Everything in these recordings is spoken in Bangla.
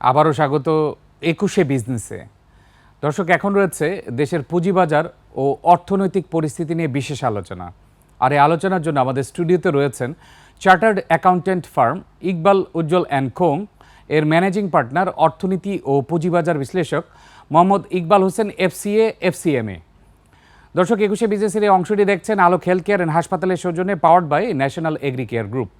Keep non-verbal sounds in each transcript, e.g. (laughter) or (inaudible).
আবারও স্বাগত একুশে বিজনেসে। দর্শক, এখন রয়েছে দেশের পুঁজিবাজার ও অর্থনৈতিক পরিস্থিতি নিয়ে বিশেষ আলোচনা। আর এই আলোচনার জন্য আমাদের স্টুডিওতে রয়েছেন chartered accountant firm Iqbal Ujjwal and co, এর ম্যানেজিং পার্টনার, অর্থনীতি ও পুঁজিবাজার বিশ্লেষক মোহাম্মদ ইকবাল হোসেন, এফসিএ, এফসিএমএ। দর্শক, একুশে বিজনেসের এই অংশটি দেখছেন আলোক হেলথ কেয়ার অ্যান্ড হাসপাতালের সৌজন্যে powered by national agri care group.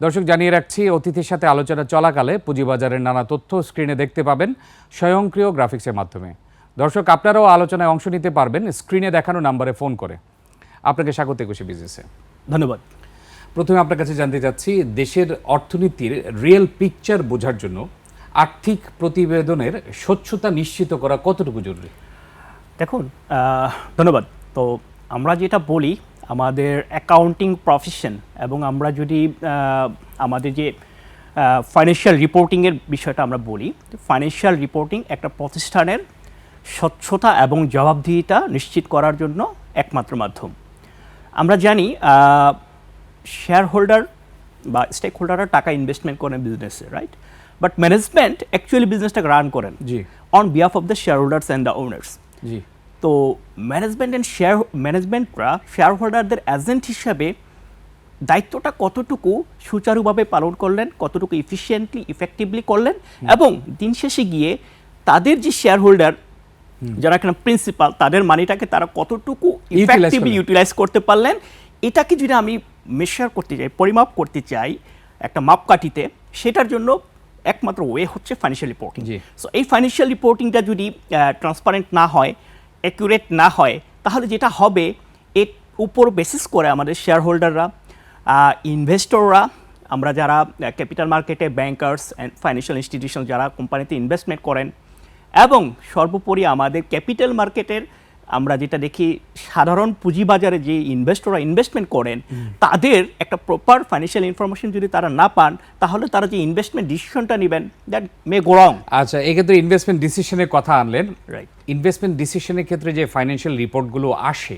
দর্শক জানিয়ে রাখছি অতিথির সাথে আলোচনা চলাকালে পুঁজিবাজারের নানা তথ্য স্ক্রিনে দেখতে পাবেন স্বয়ংক্রিয় গ্রাফিক্সের মাধ্যমে। দর্শক আপনারাও আলোচনায় অংশ নিতে পারবেন স্ক্রিনে দেখানো নাম্বারে ফোন করে। আপনাকে স্বাগত একুশে বিজনেসে। ধন্যবাদ। প্রথমে আপনার কাছে জানতে চাচ্ছি দেশের অর্থনীতির রিয়েল পিকচার বোঝার জন্য আর্থিক প্রতিবেদনের স্বচ্ছতা নিশ্চিত করা কতটুকু জরুরি? দেখুন ধন্যবাদ। তো আমরা যেটা বলি আমাদের অ্যাকাউন্টিং প্রফেশন এবং আমরা যদি আমাদের যে ফাইন্যান্সিয়াল রিপোর্টিংয়ের বিষয়টা আমরা বলি ফাইন্যান্সিয়াল রিপোর্টিং একটা প্রতিষ্ঠানের স্বচ্ছতা এবং জবাবদিহিতা নিশ্চিত করার জন্য একমাত্র মাধ্যম। আমরা জানি শেয়ার হোল্ডার বা স্টেক হোল্ডাররা টাকা ইনভেস্টমেন্ট করেন বিজনেসে রাইট বাট ম্যানেজমেন্ট অ্যাকচুয়ালি বিজনেসটাকে রান করেন জি। On behalf of the shareholders and the owners জি। তো ম্যানেজমেন্ট অ্যান্ড শেয়ার ম্যানেজমেন্টরা শেয়ার হোল্ডারদের এজেন্ট হিসাবে দায়িত্বটা কতটুকু সুচারুভাবে পালন করলেন কতটুকু ইফিসিয়েন্টলি ইফেক্টিভলি করলেন এবং দিন শেষে গিয়ে তাদের যে শেয়ার হোল্ডার যারা এখানে প্রিন্সিপাল তাদের মানিটাকে তারা কতটুকু ইফেক্টিভলি ইউটিলাইজ করতে পারলেন এটাকে যদি আমি মেশার করতে চাই পরিমাপ করতে চাই একটা মাপকাঠিতে সেটার জন্য একমাত্র ওয়ে হচ্ছে ফাইন্যান্সিয়াল রিপোর্টিং সো এই ফাইন্যান্সিয়াল রিপোর্টিংটা যদি ট্রান্সপারেন্ট না হয় অ্যাকুরেট না হয়, তাহলে যেটা হবে, এর উপর বেসিস করে আমাদের শেয়ার হোল্ডাররা ইনভেস্টররা আমরা যারা ক্যাপিটাল মার্কেটে ব্যাংকার্স অ্যান্ড ফাইন্যান্সিয়াল ইনস্টিটিউশন যারা কোম্পানিতে ইনভেস্টমেন্ট করেন, এবং সর্বোপরি আমাদের ক্যাপিটাল মার্কেটের আমরা যেটা দেখি সাধারণ পুঁজিবাজারে যে ইনভেস্টররা ইনভেস্টমেন্ট করেন তাদের একটা প্রপার ফাইন্যান্সিয়াল ইনফরমেশন যদি তারা না পান তাহলে তারা যে ইনভেস্টমেন্ট ডিসিশনটা নেবেন দ্যাট মে গো রং আচ্ছা এক্ষেত্রে ইনভেস্টমেন্ট ডিসিশনের কথা আনলেন। রাইট ইনভেস্টমেন্ট ডিসিশনের ক্ষেত্রে যে ফাইন্যান্সিয়াল রিপোর্টগুলো আসে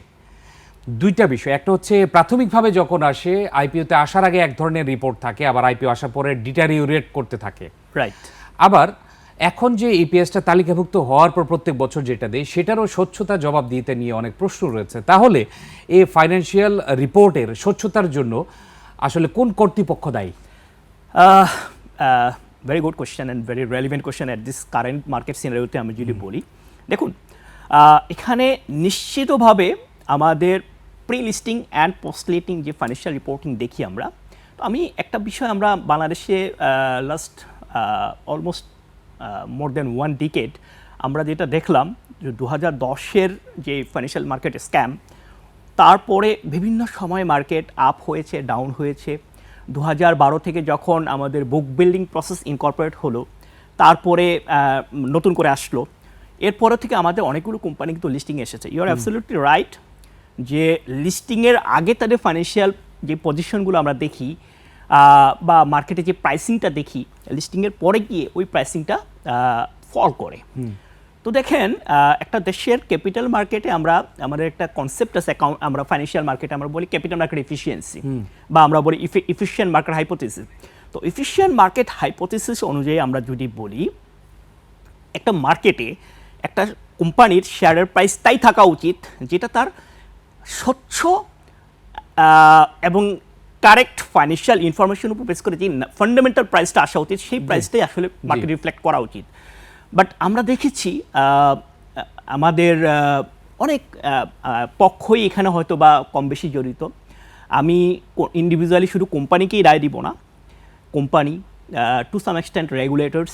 দুইটা বিষয়। একটা হচ্ছে প্রাথমিকভাবে যখন আসে আইপিওতে আসার আগে এক ধরনের রিপোর্ট থাকে আবার আইপিও আসার পরে ডিটারিওরেট করতে থাকে। রাইট আবার এখন যে ইপিএসটা তালিকাভুক্ত হওয়ার পর প্রত্যেক বছর যেটা দেয় সেটারও স্বচ্ছতা জবাব দিতে নিয়ে অনেক প্রশ্ন রয়েছে। তাহলে এই ফাইন্যান্সিয়াল রিপোর্টের স্বচ্ছতার জন্য আসলে কোন কর্তৃপক্ষ দায়ী? Very good question and very relevant question at this current market সিনারিওতে আমি যদি বলি। দেখুন এখানে নিশ্চিতভাবে আমাদের pre listing and post listing যে ফাইন্যান্সিয়াল রিপোর্টিং দেখি আমরা তো আমি একটা বিষয় আমরা বাংলাদেশে last almost more than one decade আমরা যেটা দেখলাম যে দু হাজার দশের যে ফাইন্যান্সিয়াল মার্কেট স্ক্যাম তারপরে বিভিন্ন সময় মার্কেট আপ হয়েছে ডাউন হয়েছে। দু হাজার বারো থেকে যখন আমাদের বুক বিল্ডিং প্রসেস ইনকর্পোরেট হলো তারপরে নতুন করে আসলো। এরপরে থেকে আমাদের অনেকগুলো কোম্পানি কিন্তু লিস্টিং এসেছে। ইউর অ্যাবসলিউটলি রাইট যে লিস্টিংয়ের আগে তাদের ফাইন্যান্সিয়াল যে পজিশনগুলো আমরা দেখি বা মার্কেটে যে প্রাইসিংটা দেখি লিস্টিংয়ের পরে গিয়ে ওই প্রাইসিংটা ফল করে। তো দেখেন একটা দেশের ক্যাপিটাল মার্কেটে আমরা আমাদের একটা কনসেপ্ট আছে অ্যাকাউন্ট আমরা ফাইন্যান্সিয়াল মার্কেটে আমরা বলি ক্যাপিটাল মার্কেট ইফিসিয়েন্সি বা আমরা বলি ইফিসিয়েন্ট মার্কেট হাইপোথিসিস তো ইফিসিয়েন্ট মার্কেট হাইপোথিসিস অনুযায়ী আমরা যদি বলি একটা মার্কেটে একটা কোম্পানির শেয়ারের প্রাইস তাই থাকা উচিত যেটা তার স্বচ্ছ এবং কারেক্ট ফাইন্যান্সিয়াল ইনফরমেশন উপর বেস করে যে ফান্ডামেন্টাল প্রাইসটা আসা উচিত সেই প্রাইসটাই আসলে মার্কেট রিফ্লেক্ট করা উচিত। বাট আমরা দেখেছি আমাদের অনেক পক্ষই এখানে হয়তো বা কম বেশি জড়িত। আমি ইন্ডিভিজুয়ালি শুধু কোম্পানিকেই রায় দিব না। Company to some extent regulators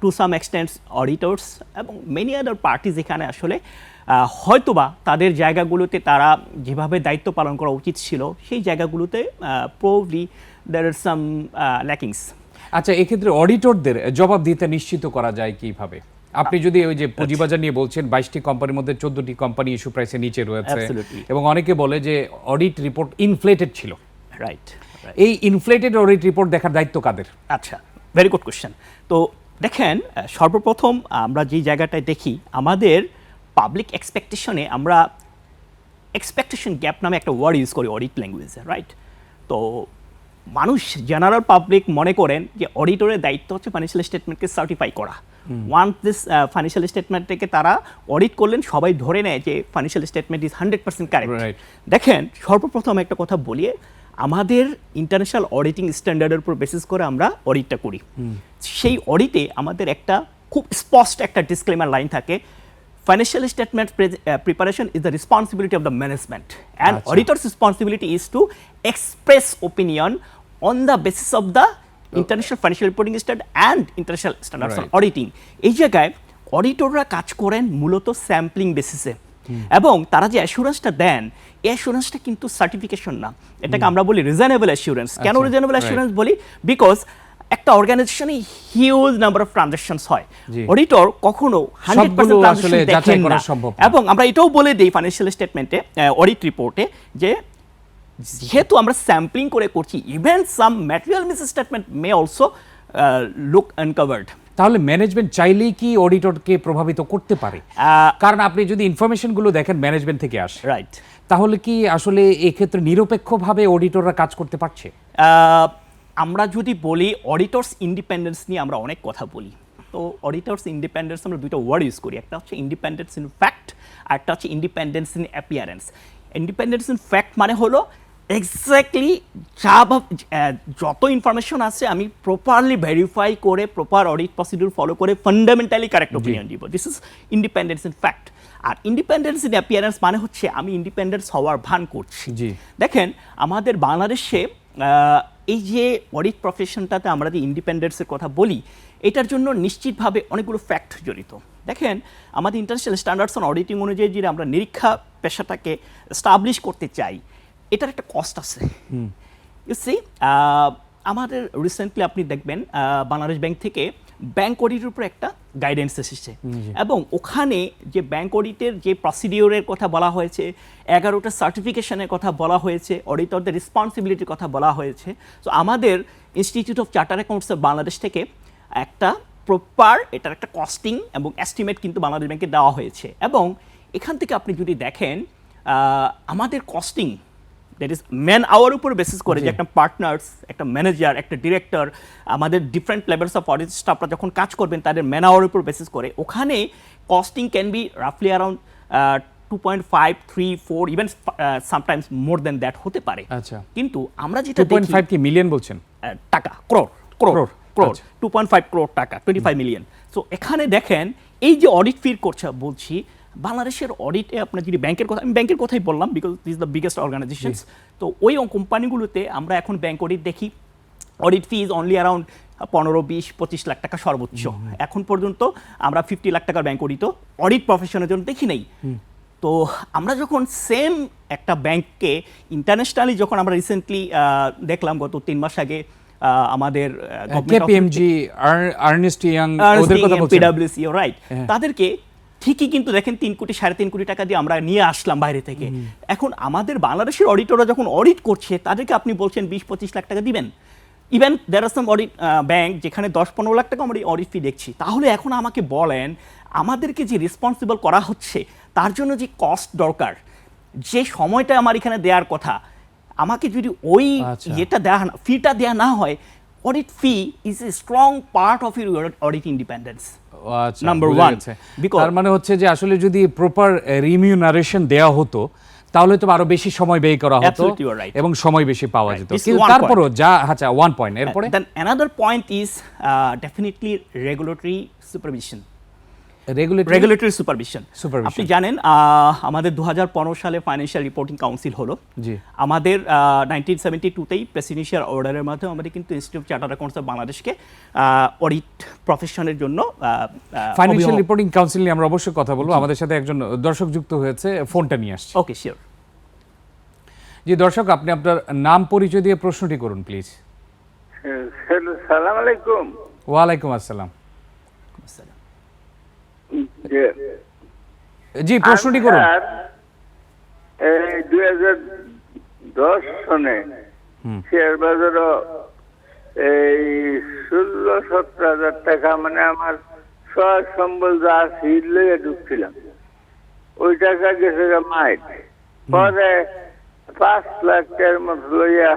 to some extent auditors এবং মেনি আদার পার্টিজ এখানে আসলে আহ, হয়তোবা তাদের জায়গাগুলোতে তারা যেভাবে দায়িত্ব পালন করা উচিত ছিল সেই জায়গাগুলোতে probably there are some lackings আচ্ছা এক্ষেত্রে অডিটরদের জবাব দিতে নিশ্চিত করা যায় কীভাবে? আপনি যদি ওই যে পুঁজিবাজার নিয়ে বলছেন বাইশটি কোম্পানির মধ্যে চোদ্দটি কোম্পানি ইস্যু প্রাইসের নিচে রয়েছে এবং অনেকে বলে যে অডিট রিপোর্ট ইনফ্লেটেড ছিল। রাইট এই ইনফ্লেটেড অডিট রিপোর্ট দেখার দায়িত্ব কাদের? আচ্ছা ভেরি গুড কোশ্চেন তো দেখেন সর্বপ্রথম আমরা যে জায়গাটায় দেখি আমাদের পাবলিক এক্সপেকটেশনে আমরা এক্সপেকটেশন গ্যাপ নামে একটা ওয়ার্ড ইউজ করি অডিট ল্যাঙ্গুয়েজে রাইট তো মানুষ জেনারেল পাবলিক মনে করেন যে অডিটরের দায়িত্ব হচ্ছে ফাইন্যান্সিয়াল স্টেটমেন্টকে সার্টিফাই করা। ওয়ান্স দিস ফাইন্যান্সিয়াল স্টেটমেন্টটাকে তারা অডিট করলেন সবাই ধরে নেয় যে financial statement is hundred percent correct দেখেন সর্বপ্রথম একটা কথা বলি আমাদের ইন্টারন্যাশনাল অডিটিং স্ট্যান্ডার্ডের উপর বেসিস করে আমরা অডিটটা করি। সেই অডিটে আমাদের একটা খুব স্পষ্ট একটা ডিসক্লেমার লাইন থাকে। Financial statement preparation is the responsibility of the management and. Auditors responsibility is to express opinion on the basis of the international financial reporting standard and international Right. Auditing এই জায়গায় অডিটররা কাজ করেন মূলত স্যাম্পলিং বেসিসে এবং তারা যে অ্যাসুরেন্সটা দেন এই অ্যাসুরেন্সটা কিন্তু সার্টিফিকেশন না। এটাকে আমরা বলি রিজনেবল অ্যাসুরেন্স কেন আচ্ছা, রিজনেবল right. অ্যাসুরেন্স বলি? বিকজ একটা অর্গানাইজেশনে হিউজ নাম্বার অফ ট্রানজাকশনস হয়। অডিটর কখনো হান্ড্রেড পার্সেন্ট আসলে যাচাই করা সম্ভব না। এবং আমরা এটাও বলে দিই ফাইন্যান্সিয়াল স্টেটমেন্টে অডিট রিপোর্টে যে যেহেতু আমরা স্যাম্পলিং করে করছি even some material misstatement may also look uncovered তাহলে ম্যানেজমেন্ট চাইলেই কি অডিটরকে প্রভাবিত করতে পারে? কারণ আপনি যদি ইনফরমেশনগুলো দেখেন ম্যানেজমেন্ট থেকে আসে রাইট তাহলে কি আসলে এক্ষেত্রে নিরপেক্ষভাবে অডিটররা কাজ করতে পারছে? আমরা যদি বলি অডিটরস ইন্ডিপেন্ডেন্স নিয়ে আমরা অনেক কথা বলি। তো অডিটরস ইন্ডিপেন্ডেন্স আমরা দুটো ওয়ার্ড ইউজ করি। একটা হচ্ছে ইন্ডিপেন্ডেন্স ইন ফ্যাক্ট আর একটা হচ্ছে independence in appearance independence in fact মানে হলো এক্স্যাক্টলি যা যত ইনফরমেশন আছে আমি প্রপারলি ভেরিফাই করে প্রপার অডিট প্রসিডিউর ফলো করে ফান্ডামেন্টালি কারেক্ট ওপিনিয়ন দিব। This is independence in fact R independence in appearance মানে হচ্ছে আমি ইন্ডিপেন্ডেন্স হওয়ার ভান করছি। জি। দেখেন আমাদের বাংলাদেশে এই যে অডিট প্রফেশনটাতে আমরা যে ইন্ডিপেন্ডেন্সের কথা বলি এটার জন্য নিশ্চিতভাবে অনেকগুলো ফ্যাক্ট জড়িত। দেখেন আমাদের ইন্টারন্যাশনাল স্ট্যান্ডার্ডস অন অডিটিং অনুযায়ী যদি আমরা নিরীক্ষা পেশাটাকে স্টাবলিশ করতে চাই এটার একটা কস্ট আছে। ইউ সি আমাদের রিসেন্টলি আপনি দেখবেন বাংলাদেশ ব্যাংক থেকে ব্যাংক অডিটের উপর একটা গাইডেন্স এসেছে। এবং ওখানে যে ব্যাংক অডিটের যে প্রসিডিওরের কথা বলা হয়েছে এগারোটা সার্টিফিকেশনের কথা বলা হয়েছে অডিটরদের রেসপন্সিবিলিটির কথা বলা হয়েছে তো আমাদের institute of charter accounts of Bangladesh থেকে একটা প্রপার এটার একটা কস্টিং এবং এস্টিমেট কিন্তু বাংলাদেশ ব্যাংকে দেওয়া হয়েছে। এবং এখান থেকে আপনি যদি দেখেন আমাদের costing that is man hour উপর বেসিস করে যে একটা পার্টনার্স একটা ম্যানেজার একটা ডিরেক্টর আমাদের ডিফারেন্ট লেভেলস অফ অডিট স্টাফরা যখন কাজ করবেন তাদের ম্যান আওয়ার উপর বেসিস করে। ওখানে costing can be রাফলি around two point five three four even sometimes more than that হতে পারে। আচ্ছা। কিন্তু আমরা যেটা টু পয়েন্ট ফাইভ কি মিলিয়ন বলছেন? টাকা crore crore crore. Two point five crore টাকা টোয়েন্টি ফাইভ মিলিয়ন সো এখানে দেখেন এই যে অডিট ফির করছে বলছি বাংলাদেশের অডিটে আপনার যদি ব্যাংকের কথা আমি ব্যাংকের কথাই বললাম because this the biggest organization তো ওই কোম্পানিগুলোতে আমরা এখন ব্যাংক অডিট দেখি। Audit fee is only around পনেরো বিশ পঁচিশ লাখ টাকা সর্বোচ্চ। এখন পর্যন্ত আমরা ফিফটি লাখ টাকার ব্যাংক অডিটও অডিট প্রফেশনের জন্য দেখি নেই। তো আমরা যখন সেম একটা ব্যাংককে ইন্টারন্যাশনালি যখন আমরা রিসেন্টলি দেখলাম গত তিন মাস আগে আমাদের আহ, government of- KPMG Ernst Young ওদের কথা বলছেন। পিডাব্লিউসি রাইট হ্যাঁ। তাদেরকে ঠিকই কিন্তু দেখেন তিন কোটি সাড়ে তিন কোটি টাকা দিয়ে আমরা নিয়ে আসলাম বাইরে থেকে। এখন আমাদের বাংলাদেশের অডিটররা যখন অডিট করছে তাদেরকে আপনি বলছেন বিশ পঁচিশ লাখ টাকা দিবেন। Even there are some audit bank যেখানে দশ পনেরো লাখ টাকা আমরা অডিট ফি দেখছি। তাহলে এখন আমাকে বলেন আমাদেরকে যে রেসপন্সিবল করা হচ্ছে তার জন্য যে কস্ট দরকার যে সময়টা আমার এখানে দেওয়ার কথা আমাকে যদি ওই আচ্ছা। ইয়েটা দেওয়া ফিটা দেওয়া না হয় audit fee is a strong part of your audit independence. ও আচ্ছা, Number বোঝা one, because- তার মানে হচ্ছে যে আসলে যদি প্রপার রিমিউনারেশন দেওয়া হতো তাহলে তো আরও বেশি সময় ব্যয় করা হতো Absolutely, you are right. এবং সময় বেশি পাওয়া যেত। কিন্তু one তারপরও যা আচ্ছা ওয়ান পয়েন্ট এরপরে? Then another point is definitely regulatory supervision regulatory regulatory supervision. আপনি জানেন আমাদের দুহাজার পনেরো সালে ফাইন্যান্সিয়াল রিপোর্টিং কাউন্সিল হলো। জি। আমাদের নাইনটিন সেভেন্টি টুতেই প্রেসিডেন্সিয়াল অর্ডারের মাধ্যমে আমাদের কিন্তু ইনস্টিটিউট চার্টার অ্যাকাউন্টস অফ বাংলাদেশকে অডিট প্রফেশনের জন্য ফাইন্যান্সিয়াল রিপোর্টিং কাউন্সিল নিয়ে আমরা অবশ্যই কথা বলব। আমাদের সাথে একজন দর্শক যুক্ত হয়েছে ফোনটা নিয়ে আসছে। ওকে শিওর জি দর্শক আপনি আপনার নাম পরিচয় দিয়ে প্রশ্নটি করুন প্লিজ হ্যালো সালাম আলাইকুম। ওয়ালাইকুম আসসালাম। জি প্রশ্নটি করুন। এই দুই হাজার দশ সনে শেয়ার বাজার এই ষোলো সতেরো হাজার টাকা মানে আমার সহায় সম্বল যা সিট লইয়া ঢুকছিলাম। ওই টাকা গেছে মাইট। পরে পাঁচ লাখ টাকার মতো লইয়া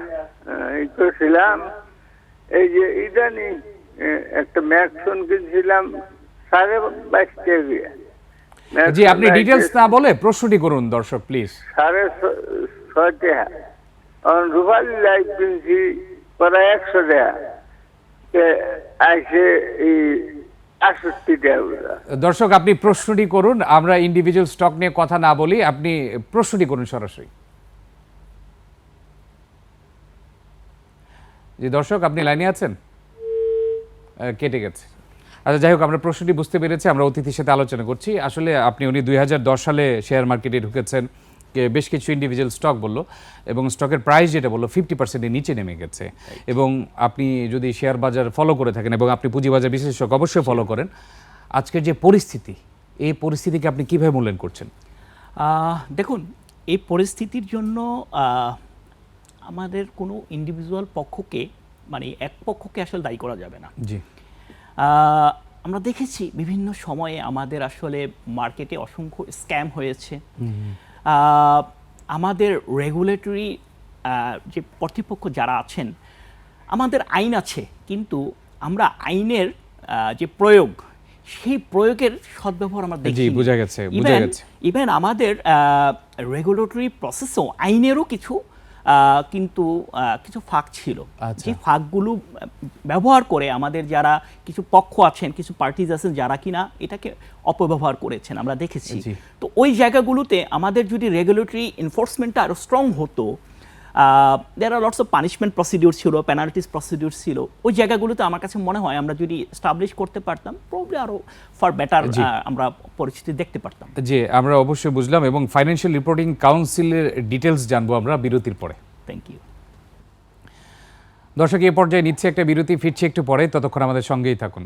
ই করছিলাম। এই যে ইদানি একটা ম্যাক্সন কিনছিলাম সাড়ে বাইশ দিয়ে। জি আপনি ডিটেলস না বলে প্রশ্নটি করুন দর্শক প্লিজ সাড়ে ছয় টাকা রুপালি কিনছি প্রায় একশো টাকা আইসে এই। দর্শক আপনি প্রশ্নটি করুন আমরা ইন্ডিভিজুয়াল স্টক নিয়ে কথা না বলি আপনি প্রশ্নটি করুন সরাসরি। জি দর্শক আপনি লাইনে আছেন? কেটে গেছে। আচ্ছা যাই হোক আমরা প্রশ্নটি বুঝতে পেরেছি আমরা অতিথির সাথে আলোচনা করছি। আসলে আপনি উনি দুই হাজার দশ সালে শেয়ার মার্কেটে ঢুকেছেন বেশ কিছু ইন্ডিভিজুয়াল স্টক বলল এবং স্টকের প্রাইস যেটা বলল ফিফটি পার্সেন্টের নিচে নেমে গেছে। এবং আপনি যদি শেয়ার বাজার ফলো করে থাকেন এবং আপনি পুঁজিবাজার বিশেষজ্ঞ অবশ্যই ফলো করেন আজকের যে পরিস্থিতি এই পরিস্থিতিকে আপনি কীভাবে মূল্যায়ন করছেন? দেখুন এই পরিস্থিতির জন্য আমাদের কোনো ইন্ডিভিজুয়াল পক্ষকে মানে এক পক্ষকে আসলে দায়ী করা যাবে না। জি। আমরা দেখেছি বিভিন্ন সময়ে আমাদের আসলে মার্কেটে অসংখ্য স্ক্যাম হয়েছে। আমাদের রেগুলেটরি যে কর্তৃপক্ষ যারা আছেন আমাদের আইন আছে কিন্তু আমরা আইনের যে প্রয়োগ সেই প্রয়োগের সদ্ব্যবহার আমরা দেখি বোঝা গেছে, ইভেন আমাদের রেগুলেটরি প্রসেসও আইনেরও কিছু কিন্তু কিছু ফাঁক ছিল। আচ্ছা। যে ফাঁকগুলো ব্যবহার করে আমাদের যারা কিছু পক্ষ আছেন কিছু পার্টিজ আছেন যারা কিনা এটাকে অপব্যবহার করেছেন আমরা দেখেছি। তো ওই জায়গাগুলোতে আমাদের যদি রেগুলেটরি এনফোর্সমেন্টটা আরও স্ট্রং হতো there are lots of punishment procedure ছিল পেনাল্টিস প্রসিডিউর ছিল। ওই জায়গাগুলোতে আমার কাছে মনে হয় আমরা যদি স্টাবলিশ করতে পারতাম প্রবলি আরও ফর বেটার আমরা পরিস্থিতি দেখতে পারতাম। জি আমরা অবশ্যই বুঝলাম এবং ফাইন্যান্সিয়াল রিপোর্টিং কাউন্সিলের ডিটেলস জানব আমরা বিরতির পরে। থ্যাংক ইউ দর্শক এ পর্যায়ে নিচ্ছে একটা বিরতি ফিরছে একটু পরে ততক্ষণ আমাদের সঙ্গেই থাকুন।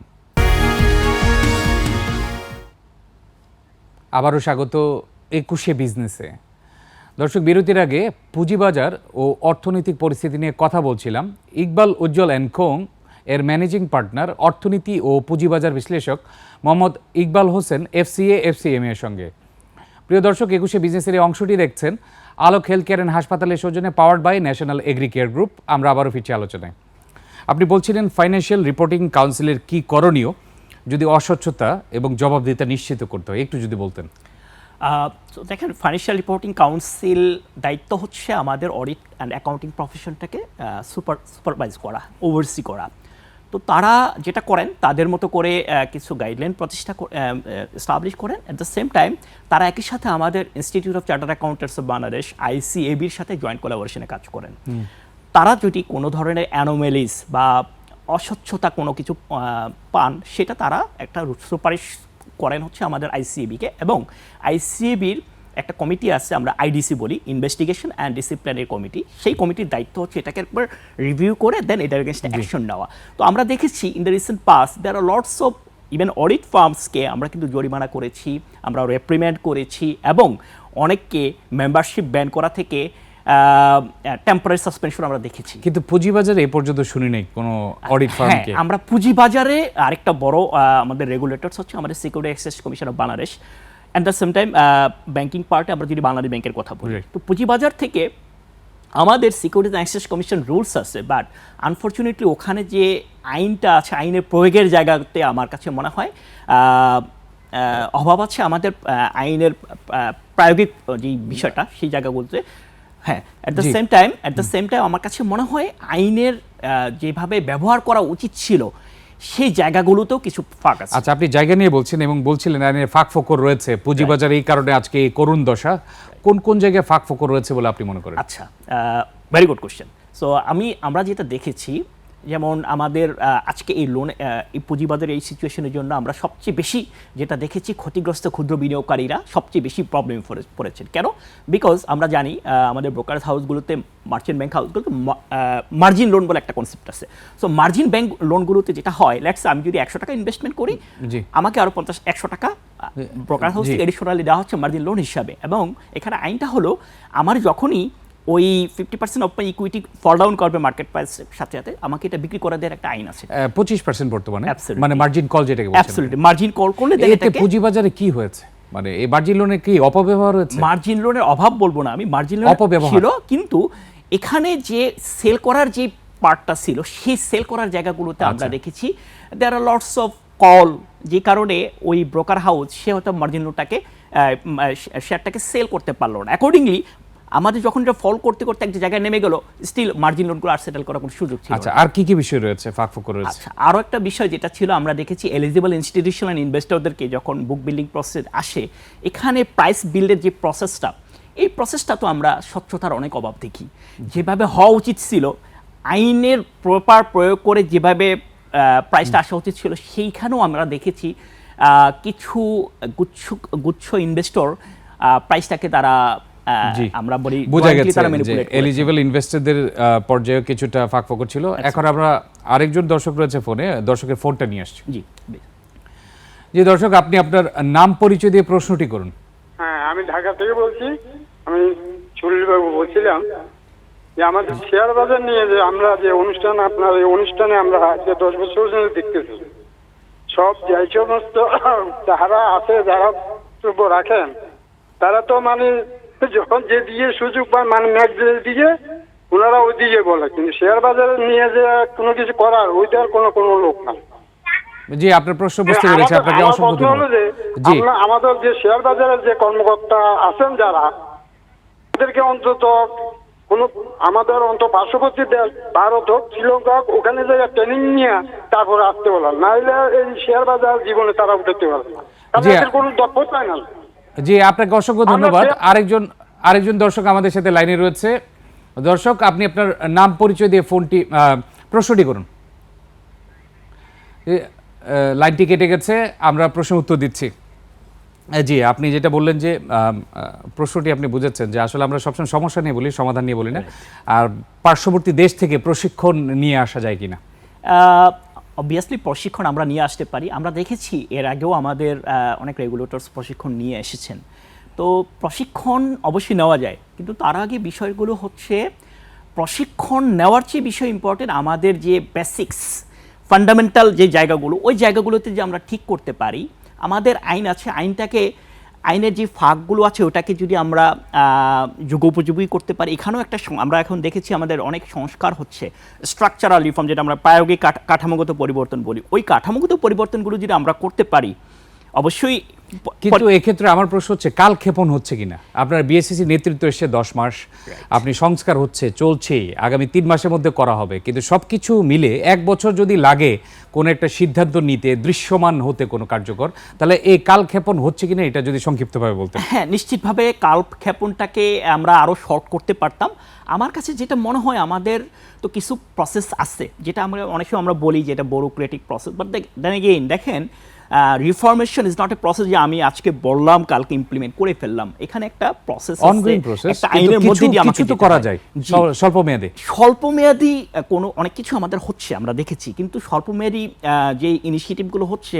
আবারও স্বাগত একুশে বিজনেসে দর্শক, বিরতির আগে পুঁজিবাজার ও অর্থনৈতিক পরিস্থিতি নিয়ে কথা বলছিলাম। ইকবাল উজ্জ্বল অ্যান্ড খোং এর ম্যানেজিং পার্টনার, অর্থনীতি ও পুঁজিবাজার বিশ্লেষক মোহাম্মদ ইকবাল হোসেন, এফসিএ এফসিএম এর সঙ্গে। প্রিয় দর্শক, একুশে বিজনেসের এই অংশটি দেখছেন। আলোক হেলথ কেয়ার অ্যান্ড হাসপাতালের সৌজন্যে powered by national agri care group আমরা আবারও ফিরছি আলোচনায়। আপনি বলছিলেন ফাইন্যান্সিয়াল রিপোর্টিং কাউন্সিলের কি করণীয়? যদি অস্বচ্ছতা এবং জবাবদিহিতা নিশ্চিত করতে হয়, একটু যদি বলতেন। তো দেখেন ফাইন্যান্সিয়াল রিপোর্টিং কাউন্সিল দায়িত্ব হচ্ছে আমাদের অডিট অ্যান্ড অ্যাকাউন্টিং প্রফেশনটাকে সুপার সুপারভাইজ করা ওভারসি করা। তো তারা যেটা করেন তাদের মতো করে কিছু গাইডলাইন প্রতিষ্ঠা এস্টাবলিশ করেন। অ্যাট দ্য সেম টাইম তারা একই সাথে আমাদের institute of chartered accountants of Bangladesh আইসিএবির সাথে জয়েন্ট কোলাবোরেশনে কাজ করেন। তারা যদি কোনো ধরনের অ্যানোমেলিস বা অস্বচ্ছতা কোনো কিছু পান সেটা তারা একটা সুপারিশ করেন হচ্ছে আমাদের আইসিএবিকে এবং আইসিএবির একটা কমিটি আছে আমরা আইডিসি বলি ইনভেস্টিগেশন অ্যান্ড ডিসিপ্লিনারি কমিটি সেই কমিটির দায়িত্ব হচ্ছে এটাকে একবার রিভিউ করে দেন এটার এগেনস্টে অ্যাকশন নেওয়া। তো আমরা দেখেছি in the recent past there are lots of even audit ফার্মসকে আমরা কিন্তু জরিমানা করেছি আমরা রেপ্রিমেন্ড করেছি এবং অনেককে মেম্বারশিপ ব্যান করা থেকে টেম্পোরারি সাসপেনশন আমরা দেখেছি। কিন্তু পুঁজিবাজারে এ পর্যন্ত শুনি নাই কোনো অডিট হ্যাঁ ফার্মকে আমরা পুঁজিবাজারে আরেকটা বড় আমাদের রেগুলেটরস হচ্ছে আমাদের security exchange commission of Bangladesh at the same time banking পার্টে আমরা যদি বাংলাদেশ ব্যাংকের কথা বলি। তো পুঁজিবাজার থেকে আমাদের সিকিউরিটি এক্সচেঞ্জ কমিশন রুলস আছে বাট আনফর্চুনেটলি ওখানে যে আইনটা আছে আইনের প্রয়োগের জায়গাতে আমার কাছে মনে হয় অভাব আছে আমাদের আইনের প্রায়োগিক যে বিষয়টা সেই জায়গাগুলোতে। হ্যাঁ at the same time at the same time আমার কাছে মনে হয় আইনের যেভাবে ব্যবহার করা উচিত ছিল সেই জায়গাগুলোতেও কিছু ফাঁক আছে। আচ্ছা আপনি জায়গা নিয়ে বলছেন এবং বলছিলেন আইনের ফাঁক ফোকর রয়েছে। পুঁজিবাজার এই কারণে আজকে এই করুণ দশা। কোন কোন জায়গায় ফাঁক ফোকর রয়েছে বলে আপনি মনে করেন? আচ্ছা ভেরি গুড কোশ্চেন সো আমি আমরা যেটা দেখেছি যেমন আমাদের আজকে এই লোন এই পুঁজিবাজারের এই সিচুয়েশনের জন্য আমরা সবচেয়ে বেশি যেটা দেখেছি ক্ষতিগ্রস্ত ক্ষুদ্র বিনিয়োগকারীরা সবচেয়ে বেশি প্রবলেম পড়েছেন। কেন? বিকজ আমরা জানি আমাদের ব্রোকারেজ হাউসগুলোতে মার্চেন্ট ব্যাংক হাউসগুলোতে মার্জিন লোন বলে একটা কনসেপ্ট আছে। সো মার্জিন ব্যাংক লোনগুলোতে যেটা হয় লেটস আমি যদি একশো টাকা ইনভেস্টমেন্ট করি। আমাকে আরও পঞ্চাশ একশো টাকা ব্রোকার হাউস এডিশনালি দেওয়া হচ্ছে মার্জিন লোন হিসাবে। এবং এখানে আইনটা হলো আমার যখনই ওই fifty percent of my equity fall down করবে মার্কেট প্রাইস সাথে সাথে। আমাকে এটা বিক্রি করে দেওয়ার একটা আইন আছে। পঁচিশ পার্সেন্ট বর্তমানে। মানে মার্জিন কল যেটাকে অ্যাবসলিউটলি মার্জিন কল করলে এতে পুঁজিবাজারে কি হয়েছে? মানে এই মার্জিন লোনের কি অপব্যবহার হয়েছে? মার্জিন লোনের অভাব বলব না আমি। মার্জিন লোন অপব্যবহার। ছিল কিন্তু এখানে যে সেল করার যে পার্টটা ছিল সেই সেল করার জায়গাগুলোতে আমরা আচ্ছা। দেখেছি। There are lots of call যে কারণে ওই ব্রোকার হাউস সে হয়তো মার্জিন লোনটাকে শেয়ারটাকে সেল করতে পারল না। অ্যাকর্ডিংলি আমাদের যখন এটা ফল করতে করতে একটা জায়গায় নেমে গেল স্টিল মার্জিন লোনগুলো আর সেটেল করার কোনো সুযোগ ছিল আচ্ছা আর কি কি বিষয় রয়েছে? ফাঁক রয়েছে। আচ্ছা আরও একটা বিষয় যেটা ছিল আমরা দেখেছি এলিজিবল ইনস্টিটিউশনাল ইনভেস্টরদেরকে যখন বুক বিল্ডিং প্রসেস আসে এখানে প্রাইস বিল্ডের যে প্রসেসটা এই প্রসেসটা তো আমরা স্বচ্ছতার অনেক অভাব দেখি। যেভাবে হওয়া উচিত ছিল আইনের প্রপার প্রয়োগ করে যেভাবে প্রাইসটা আসা উচিত ছিল সেইখানেও আমরা দেখেছি কিছু গুচ্ছ গুচ্ছ ইনভেস্টর প্রাইসটাকে তারা আমরা বলি বোঝা গেছে যে এলিজিবল ইনভেস্টরদের পর্যায়ে কিছুটা ফাঁক ফকর ছিল। আচ্ছা। এখন আমরা আরেকজন দর্শক রয়েছে ফোনে দর্শকের ফোনটা নিয়ে আসছি। জি। জি দর্শক আপনি আপনার নাম পরিচয় দিয়ে প্রশ্নটি করুন। হ্যাঁ আমি ঢাকা থেকে বলছি। আমি চুরিবাবু বলছিলাম যে আমাদের শেয়ার বাজার নিয়ে যে আমরা যে অনুষ্ঠান আপনার এই অনুষ্ঠানে আমরা যে দশ বছর ধরে দেখতেছি। সব যে সমস্ত যারা আছে যারা রাখেন তারা তো মানে (laughs) যখন যে দিয়ে সুযোগ পায় মানে ম্যাগজিনের দিয়ে ওনারা ওই দিকে বলে। কিন্তু শেয়ার বাজারে নিয়ে যে কোনো কিছু করার ওইটার কোনো কোনো লোক নাই। জি আপনার প্রশ্ন বুঝতে পেরেছি আপনাকে অসংখ্য ধন্যবাদ যে জি। আমাদের যে শেয়ার বাজারের যে কর্মকর্তা আছেন যারা তাদেরকে অন্তত কোন আমাদের অন্ত পার্শ্ববর্তী দেশ ভারত হোক শ্রীলঙ্কা হোক ওখানে যে ট্রেনিং নিয়ে তারপরে আসতে বলার নাহলে এই শেয়ার বাজার জীবনে তারা উঠাতে পারবে না। কোনো দক্ষতাই নাই। জি আপনাকে অসংখ্য ধন্যবাদ। আরেকজন আরেকজন দর্শক আমাদের সাথে লাইনে রয়েছে। দর্শক আপনি আপনার নাম পরিচয় দিয়ে ফোনটি প্রশ্নটি করুন। লাইনটি কেটে গেছে আমরা প্রশ্ন উত্তর দিচ্ছি। জি আপনি যেটা বললেন যে প্রশ্নটি আপনি বুঝেছেন যে আসলে আমরা সবসময় সমস্যা নিয়ে বলি সমাধান নিয়ে বলি না। আর পার্শ্ববর্তী দেশ থেকে প্রশিক্ষণ নিয়ে আসা যায় কিনা? অবভিয়াসলি প্রশিক্ষণ আমরা নিয়ে আসতে পারি। আমরা দেখেছি এর আগেও আমাদের অনেক রেগুলেটরস প্রশিক্ষণ নিয়ে এসেছেন। তো প্রশিক্ষণ অবশ্যই নেওয়া যায়। কিন্তু তার আগে বিষয়গুলো হচ্ছে, প্রশিক্ষণ নেওয়ার চেয়ে বিষয় ইম্পর্টেন্ট আমাদের যে বেসিক্স ফান্ডামেন্টাল যে জায়গাগুলো, ওই জায়গাগুলোতে যে আমরা ঠিক করতে পারি, আমাদের আইন আছে। আইনটাকে আইনের যে ফাঁকগুলো আছে, ওটাকে যদি আমরা যুগোপযোগী করতে পারি, এখানেও একটা আমরা এখন দেখেছি আমাদের অনেক সংস্কার হচ্ছে। স্ট্রাকচারাল রিফর্ম যেটা আমরা প্রায়োগিক কাঠামোগত পরিবর্তন বলি। ওই কাঠামোগত পরিবর্তনগুলো যদি আমরা করতে পারি অবশ্যই কিন্তু এক্ষেত্রে আমার প্রশ্ন হচ্ছে কাল ক্ষেপণ হচ্ছে কিনা? আপনার বিএসসিসি নেতৃত্ব এসে দশ মাস আপনি সংস্কার হচ্ছে চলছে আগামী তিন মাসের মধ্যে করা হবে। কিন্তু সবকিছু মিলে এক বছর যদি লাগে কোনো একটা সিদ্ধান্ত নিতে দৃশ্যমান হতে কোনো কার্যকর তাহলে এই কাল ক্ষেপণ হচ্ছে কিনা এটা যদি সংক্ষিপ্তভাবে বলতে হ্যাঁ নিশ্চিতভাবে কাল ক্ষেপণটাকে আমরা আরও শর্ট করতে পারতাম। আমার কাছে যেটা মনে হয় আমাদের তো কিছু প্রসেস আছে যেটা আমরা অনেক সময় আমরা বলি যে এটা bureaucratic process but then again দেখেন reformation is not a process যে আমি আজকে বললাম কালকে ইমপ্লিমেন্ট করে ফেললাম। এখানে একটা প্রসেস অনগোয়িং প্রসেস একটা আইনের মধ্যে দিয়ে আমাকে কিছু তো করা যায় স্বল্প মেয়াদে স্বল্পমেয়াদী আহ, কোনো অনেক কিছু আমাদের হচ্ছে আমরা দেখেছি। কিন্তু স্বল্পমেয়াদী আহ, যে ইনিশিয়েটিভগুলো হচ্ছে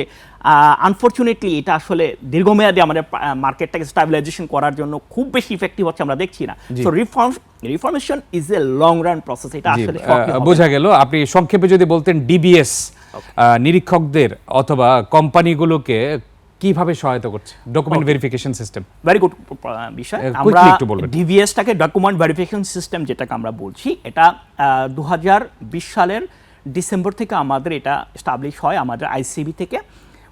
আনফর্চুনেটলি এটা আসলে দীর্ঘমেয়াদী আমাদের মার্কেটটাকে স্টাবিলাইজেশন করার জন্য খুব বেশি ইফেক্টিভ হচ্ছে আমরা দেখছি না। So reform reformation is a long run process এটা আসলে। বোঝা গেল। আপনি সংক্ষেপে যদি বলতেন ডিবিএস নিরীক্ষকদের অথবা কোম্পানিগুলোকে কীভাবে সহায়তা করছে? Document verification system very good বিষয়। আমরা। ডিভিএসটাকে ডকুমেন্ট ভেরিফিকেশন সিস্টেম যেটাকে আমরা বলছি এটা দু সালের ডিসেম্বর থেকে আমাদের এটা স্টাবলিশ হয় আমাদের আইসিবি থেকে।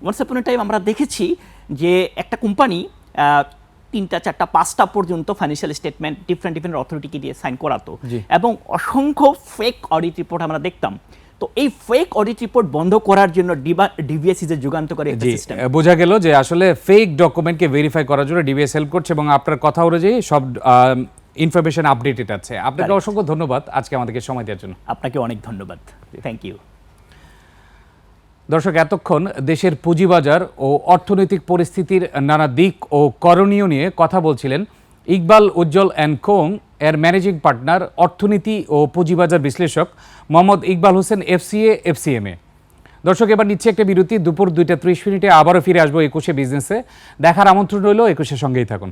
ওয়ান্স আপন টাইম আমরা দেখেছি যে একটা কোম্পানি তিনটা চারটা পাঁচটা পর্যন্ত ফাইন্যান্সিয়াল স্টেটমেন্ট ডিফারেন্ট ডিফারেন্ট অথরিটিকে দিয়ে সাইন করাতো। এবং অসংখ্য ফেক অডিট রিপোর্ট আমরা দেখতাম। তো এই ফেক অডিট রিপোর্ট বন্ধ করার জন্য ডিভিএস ইজ এ যুগান্তকারী একটা সিস্টেম বোঝা গেল যে আসলে ফেক ডকুমেন্টকে ভেরিফাই করার জন্য ডিবিএস হেল্প করছে এবং আপনার কথা অনুযায়ী সব ইনফরমেশন আপডেটেড আছে। আপনাকে অসংখ্য ধন্যবাদ আজকে আমাদেরকে সময় দেওয়ার জন্য। আপনাকে অনেক ধন্যবাদ। থ্যাংক ইউ দর্শক এতক্ষণ দেশের পুঁজিবাজার ও অর্থনৈতিক পরিস্থিতির নানা দিক ও করণীয় নিয়ে কথা বলছিলেন ইকবাল উজ্জ্বল অ্যান্ড কোং এর ম্যানেজিং পার্টনার, অর্থনীতি ও পুঁজিবাজার বিশ্লেষক Mohammad Iqbal Hossain FCA FCM A দর্শক, এবার নিচ্ছে একটা বিরতি। দুপুর দুইটা ত্রিশ মিনিটে আবারও ফিরে আসব একুশে বিজনেসে দেখার আমন্ত্রণ রইল একুশের সঙ্গেই থাকুন।